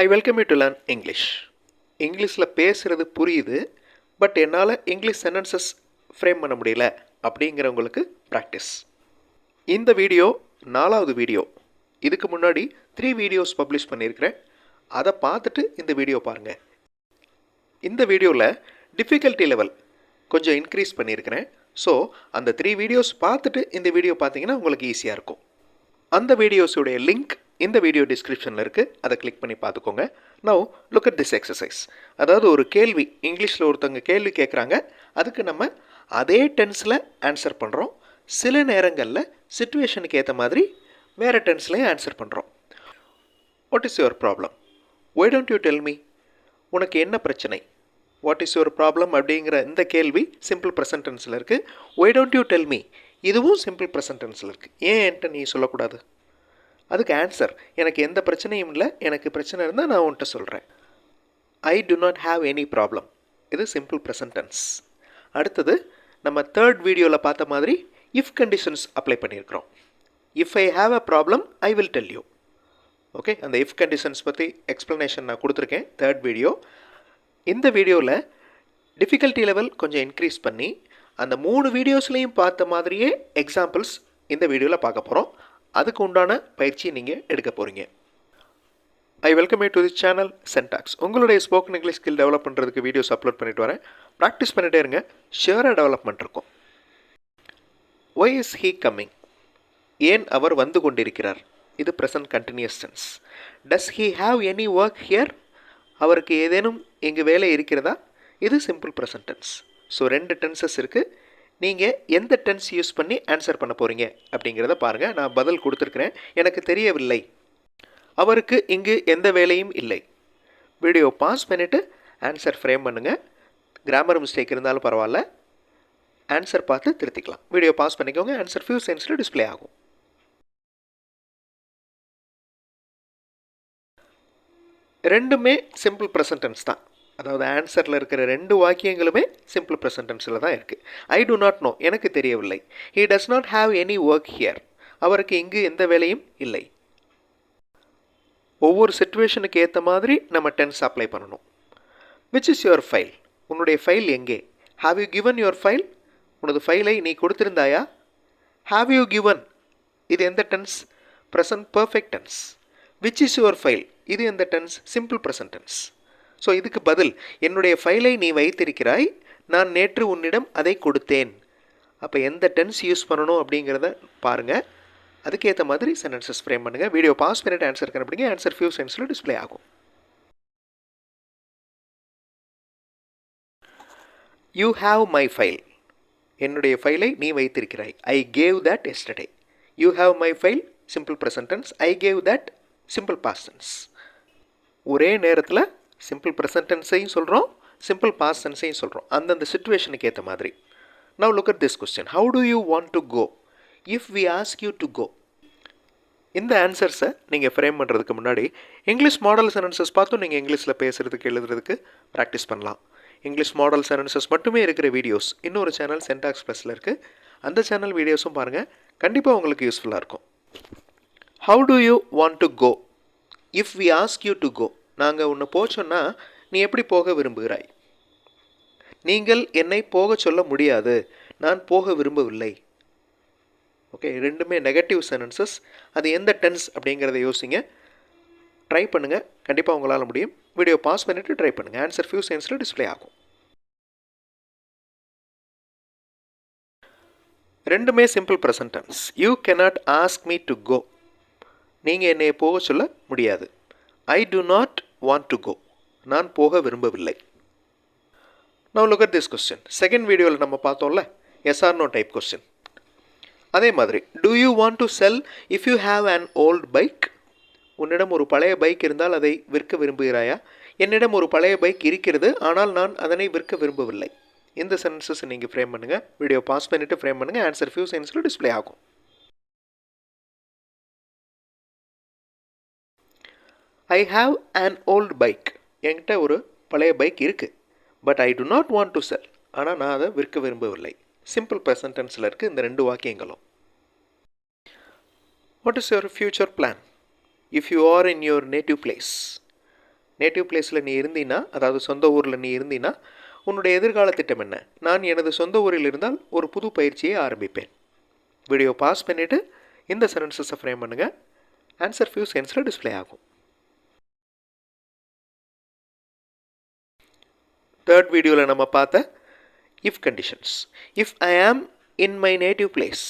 I welcome you to learn English இங்கிலீஷில் பேசுகிறது புரியுது பட் என்னால் இங்கிலீஷ் சென்டென்சஸ் ஃப்ரேம் பண்ண முடியல அப்படிங்கிறவங்களுக்கு ப்ராக்டிஸ் இந்த வீடியோ நாலாவது வீடியோ இதுக்கு முன்னாடி த்ரீ வீடியோஸ் பப்ளிஷ் பண்ணியிருக்கிறேன். அதை பார்த்துட்டு இந்த வீடியோ பாருங்கள் இந்த வீடியோவில் டிஃபிகல்ட்டி லெவல் கொஞ்சம் இன்க்ரீஸ் பண்ணியிருக்கிறேன். ஸோ அந்த த்ரீ வீடியோஸ் பார்த்துட்டு இந்த வீடியோ பார்த்தீங்கன்னா உங்களுக்கு ஈஸியாக இருக்கும். அந்த வீடியோஸுடைய லிங்க் இந்த வீடியோ டிஸ்கிரிப்ஷனில் இருக்குது அதை கிளிக் பண்ணி பார்த்துக்கோங்க. Now look at this exercise அதாவது ஒரு கேள்வி இங்கிலீஷில் ஒருத்தவங்க கேள்வி கேட்குறாங்க அதுக்கு நம்ம அதே டென்ஸில் ஆன்சர் பண்ணுறோம் சில நேரங்களில் சுச்சுவேஷனுக்கு ஏற்ற மாதிரி வேறு டென்ஸ்லேயும் ஆன்சர் பண்ணுறோம் what is your problem why don't you tell me உனக்கு என்ன பிரச்சனை? வாட் இஸ் யுவர் ப்ராப்ளம் அப்படிங்கிற இந்த கேள்வி சிம்பிள் ப்ரெசன்டென்ஸில் இருக்குது why don't you tell me இதுவும் சிம்பிள் ப்ரெசன்டென்ஸில் இருக்குது ஏன் என்கிட்ட நீ சொல்லக்கூடாது? அதுக்கு ஆன்சர் எனக்கு எந்த பிரச்சனையும் இல்லை. எனக்கு பிரச்சனை இருந்தால் நான் உன்கிட்ட சொல்கிறேன் I do not have any problem இது சிம்பிள் ப்ரெசன்டென்ஸ் அடுத்தது நம்ம தேர்ட் வீடியோவில் பார்த்த மாதிரி இஃப் கண்டிஷன்ஸ் அப்ளை பண்ணியிருக்கிறோம். If I have a problem I will tell you okay அந்த இஃப் கண்டிஷன்ஸ் பற்றி எக்ஸ்ப்ளனேஷன் நான் கொடுத்துருக்கேன் தேர்ட் வீடியோ இந்த வீடியோவில் டிஃபிகல்ட்டி லெவல் கொஞ்சம் இன்க்ரீஸ் பண்ணி அந்த மூணு வீடியோஸ்லேயும் பார்த்த மாதிரியே எக்ஸாம்பிள்ஸ் இந்த வீடியோவில் பார்க்க போகிறோம் அதுக்கு உண்டான பயிற்சியை நீங்கள் எடுக்க போகிறீங்க I welcome you to the channel சென்டாக்ஸ் உங்களுடைய ஸ்போக்கன் இங்கிலீஷ் ஸ்கில் டெவலப் பண்ணுறதுக்கு வீடியோஸ் அப்லோட் பண்ணிட்டு வரேன். ப்ராக்டிஸ் பண்ணிட்டே இருங்க. ஷியராக டெவலப்மெண்ட் இருக்கும். ஒய் இஸ் ஹீ கம்மிங் ஏன் அவர் வந்து கொண்டிருக்கிறார்? இது present continuous tense does he have any work here அவருக்கு ஏதேனும் இங்கு வேலை இருக்கிறதா? இது சிம்பிள் ப்ரெசன்ட் டென்ஸ் ஸோ ரெண்டு டென்சஸ் இருக்குது நீங்கள் எந்த டென்ஸ் யூஸ் பண்ணி ஆன்சர் பண்ண போகிறீங்க அப்படிங்கிறத பாருங்கள் நான் பதில் கொடுத்துருக்குறேன். எனக்கு தெரியவில்லை. அவருக்கு இங்கு எந்த வேலையும் இல்லை. வீடியோ பாஸ் பண்ணிவிட்டு ஆன்சர் ஃப்ரேம் பண்ணுங்கள் கிராமர் மிஸ்டேக் இருந்தாலும் பரவாயில்ல. ஆன்சர் பார்த்து திருத்திக்கலாம். வீடியோ பாஸ் பண்ணிக்கோங்க. ஆன்சர் ஃபியூ சென்ஸில் டிஸ்ப்ளே ஆகும். ரெண்டுமே சிம்பிள் ப்ரெசன்டென்ஸ் தான். அதாவது ஆன்சரில் இருக்கிற ரெண்டு வாக்கியங்களுமே சிம்பிள் ப்ரெசன்டென்ஸில் தான் இருக்குது ஐ டு நாட் நோ எனக்கு தெரியவில்லை. He does not have any work here அவருக்கு இங்கு எந்த வேலையும் இல்லை. ஒவ்வொரு சுச்சுவேஷனுக்கு ஏற்ற மாதிரி நம்ம டென்ஸ் அப்ளை பண்ணணும். விச் இஸ் யுவர் ஃபைல் உன்னுடைய ஃபைல் எங்கே? Have you given your file உனது ஃபைலை நீ கொடுத்திருந்தாயா? ஹாவ் யூ கிவன் இது எந்த tense present perfect tense which is your file இது எந்த tense simple present tense so இதுக்கு பதில் என்னுடைய ஃபைலை நீ வைத்திருக்கிறாய் நான் நேற்று உன்னிடம் அதை கொடுத்தேன். அப்போ எந்த டென்ஸ் யூஸ் பண்ணணும் அப்படிங்கிறத பாருங்கள் அதுக்கேற்ற மாதிரி சென்டென்சஸ் ஃப்ரேம் பண்ணுங்கள் வீடியோ பாஸ் பண்ணிட்டு ஆன்சர் கண்டுபிடிங்க. ஆன்சர் ஃபியூ சென்ஸில் டிஸ்பிளே ஆகும். யூ ஹாவ் மை ஃபைல் என்னுடைய ஃபைலை நீ வைத்திருக்கிறாய். I gave that yesterday you have my file simple present tense I gave that simple past tense ஒரே நேரத்தில் சிம்பிள் ப்ரெசன்டென்ஸையும் சொல்கிறோம் சிம்பிள் பாஸ்டன்ஸையும் சொல்கிறோம் அந்தந்த சுச்சுவேஷனுக்கு ஏற்ற மாதிரி. Now look at this question how do you want to go if we ask you to go இந்த ஆன்சர்ஸை நீங்கள் ஃப்ரேம் பண்ணுறதுக்கு முன்னாடி இங்கிலீஷ் மாடல் சென்டென்சஸ் பார்த்தும் நீங்கள் இங்கிலீஷில் பேசுகிறதுக்கு எழுதுறதுக்கு ப்ராக்டிஸ் பண்ணலாம். இங்கிலீஷ் மாடல் சென்டென்சஸ் மட்டுமே இருக்கிற வீடியோஸ் இன்னொரு சேனல் சென்டாக்ஸ் ப்ளஸில் இருக்குது அந்த சேனல் வீடியோஸும் பாருங்கள் கண்டிப்பாக உங்களுக்கு யூஸ்ஃபுல்லாக இருக்கும். How do you want to go if we ask you to go நாங்கள் உன்னை போச்சோன்னா நீ எப்படி போக விரும்புகிறாய்? நீங்கள் என்னை போக சொல்ல முடியாது. நான் போக விரும்பவில்லை. ஓகே ரெண்டுமே நெகட்டிவ் சென்டென்சஸ் அது எந்த டென்ஸ் அப்படிங்கிறத யோசிங்க. ட்ரை பண்ணுங்கள் கண்டிப்பாக உங்களால் முடியும். வீடியோ பாஸ் பண்ணிவிட்டு ட்ரை பண்ணுங்கள் ஆன்சர் ஃபியூ சென்ஸில் டிஸ்பிளே ஆகும். ரெண்டுமே simple present tense you cannot ask me to go நீங்கள் என்னை போக சொல்ல முடியாது. I do not want to go நான் போக விரும்பவில்லை. நான் look at this question second வீடியோவில் நம்ம பார்த்தோம்ல yes or no type question அதே மாதிரி do you want to sell if you have an old bike உன்னிடம் ஒரு பழைய பைக் இருந்தால் அதை விற்க விரும்புகிறாயா? என்னிடம் ஒரு பழைய பைக் இருக்கிறது ஆனால் நான் அதனை விற்க விரும்பவில்லை. இந்த சென்சஸ் நீங்கள் ஃப்ரேம் பண்ணுங்கள் வீடியோ பாஸ் பண்ணிவிட்டு ஃப்ரேம் பண்ணுங்கள் ஆன்சர் ஃபியூ சென்ஸில் டிஸ்ப்ளே ஆகும். I have an old bike என்கிட்ட ஒரு பழைய பைக் இருக்குது but I do not want to sell ஆனால் நான் அதை விற்க விரும்பவில்லை. சிம்பிள் ப்ரெசன்டென்ஸில் இருக்குது இந்த ரெண்டு வாக்கியங்களும். What is your future plan if you are in your native place native பிளேஸில் நீ இருந்தீன்னா அதாவது சொந்த ஊரில் நீ இருந்தீன்னா உன்னுடைய எதிர்கால திட்டம் என்ன? நான் எனது சொந்த ஊரில் இருந்தால் ஒரு புது பயிற்சியை ஆரம்பிப்பேன். வீடியோ பாஸ் பண்ணிவிட்டு இந்த சென்டென்சஸை ஃப்ரேம் பண்ணுங்கள் ஆன்சர் ஃபியூ சென்ஸில் டிஸ்ப்ளே ஆகும். தேர்ட் வீடியோவில் நம்ம பார்த்த if conditions if I am in my native place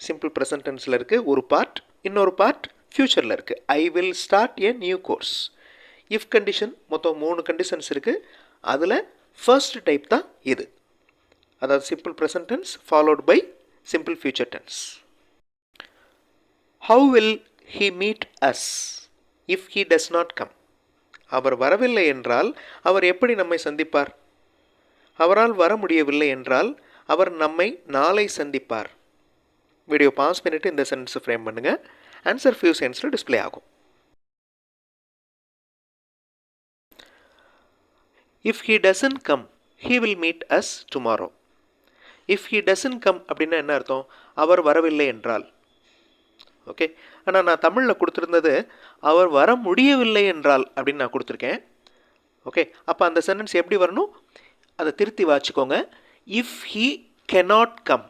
simple present டென்ஸில் இருக்குது ஒரு பார்ட் இன்னொரு பார்ட் ஃப்யூச்சரில் இருக்குது I will start a new course if condition மொத்தம் மூணு கண்டிஷன்ஸ் இருக்குது அதில் ஃபர்ஸ்ட் டைப் தான் இது. அதாவது simple present tense followed by simple future tense how will he meet us if he does not come அவர் வரவில்லை என்றால் அவர் எப்படி நம்மை சந்திப்பார்? அவரால் வர முடியவில்லை என்றால் அவர் நம்மை நாளை சந்திப்பார். வீடியோ பாஸ் பண்ணிவிட்டு இந்த சென்டென்ஸை ஃப்ரேம் பண்ணுங்கள் ஆன்சர் ஃபியூ சென்ஸில் டிஸ்ப்ளே ஆகும். If he doesn't come he will meet us tomorrow if he doesn't come அப்படின்னா என்ன அர்த்தம்? அவர் வரவில்லை என்றால். ஓகே? ஆனால் நான் தமிழில் கொடுத்துருந்தது அவர் வர முடியவில்லை என்றால் அப்படின்னு நான் கொடுத்துருக்கேன். ஓகே? அப்போ அந்த சென்டென்ஸ் எப்படி வரணும்? அதை திருத்தி வாச்சிக்கோங்க if he cannot come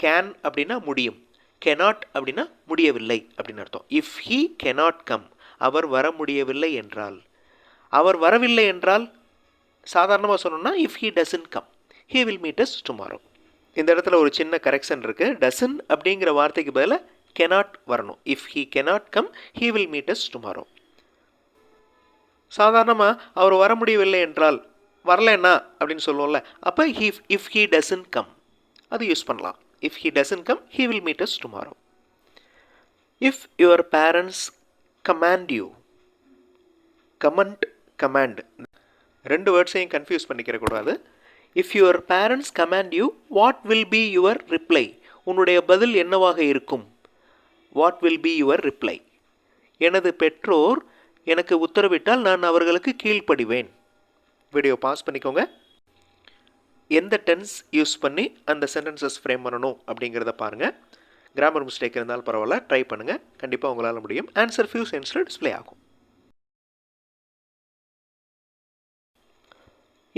can அப்படின்னா முடியும். கெனாட் அப்படின்னா முடியவில்லை அப்படின்னு அர்த்தம். இஃப் ஹீ கெனாட் கம் அவர் வர முடியவில்லை என்றால். அவர் வரவில்லை என்றால் சாதாரணமாக சொன்னோம்னா if he doesn't come he will meet us tomorrow இந்த இடத்துல ஒரு சின்ன கரெக்ஷன் இருக்குது டசன் அப்படிங்கிற வார்த்தைக்கு பதிலாக கெனாட் வரணும் if he cannot come he will meet us tomorrow சாதாரணமாக அவர் வர முடியவில்லை என்றால் வரலன்னா அப்படின்னு சொல்லுவோம்ல அப்போ he if he doesn't come அது யூஸ் பண்ணலாம். If he doesn't come he will meet us tomorrow if your parents command you comment command ரெண்டு வேர்ட்ஸையும் கன்ஃபியூஸ் பண்ணிக்கிற கூடாது. If your parents command you what will be your reply உன்னுடைய பதில் என்னவாக இருக்கும்? What will be your reply எனது பெற்றோர் எனக்கு உத்தரவிட்டால் நான் அவர்களுக்கு கீழ்ப்படிவேன். வீடியோ பாஸ் பண்ணிக்கோங்க. எந்த டென்ஸ் யூஸ் பண்ணி அந்த சென்டென்சஸ் ஃப்ரேம் பண்ணணும் அப்படிங்கிறத பாருங்கள் கிராமர் மிஸ்டேக் இருந்தாலும் பரவாயில்ல ட்ரை பண்ணுங்கள் கண்டிப்பாக உங்களால் முடியும். ஆன்சர் ஃபியூ சென்ஸில் டிஸ்பிளே ஆகும்.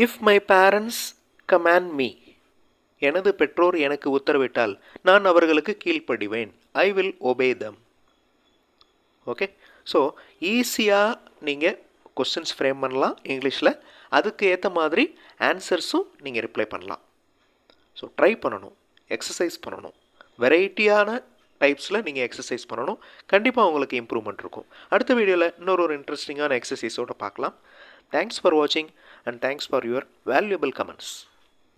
If my parents command me எனது பெற்றோர் எனக்கு உத்தரவிட்டால் நான் அவர்களுக்கு கீழ்ப்படிவேன். I will obey them okay so ஈஸியாக நீங்கள் கொஸ்டின்ஸ் ஃப்ரேம் பண்ணலாம் இங்கிலீஷில். அதுக்கு ஏற்ற மாதிரி ஆன்சர்ஸும் நீங்கள் ரிப்ளை பண்ணலாம். ஸோ ட்ரை பண்ணணும். எக்ஸசைஸ் பண்ணணும். வெரைட்டியான டைப்ஸில் நீங்கள் எக்ஸசைஸ் பண்ணணும். கண்டிப்பாக உங்களுக்கு இம்ப்ரூவ்மெண்ட் இருக்கும். அடுத்த வீடியோவில் இன்னொரு ஒரு இன்ட்ரெஸ்டிங்கான எக்ஸசைஸோடு பார்க்கலாம். தேங்க்ஸ் ஃபார் வாட்சிங் and thanks for your valuable comments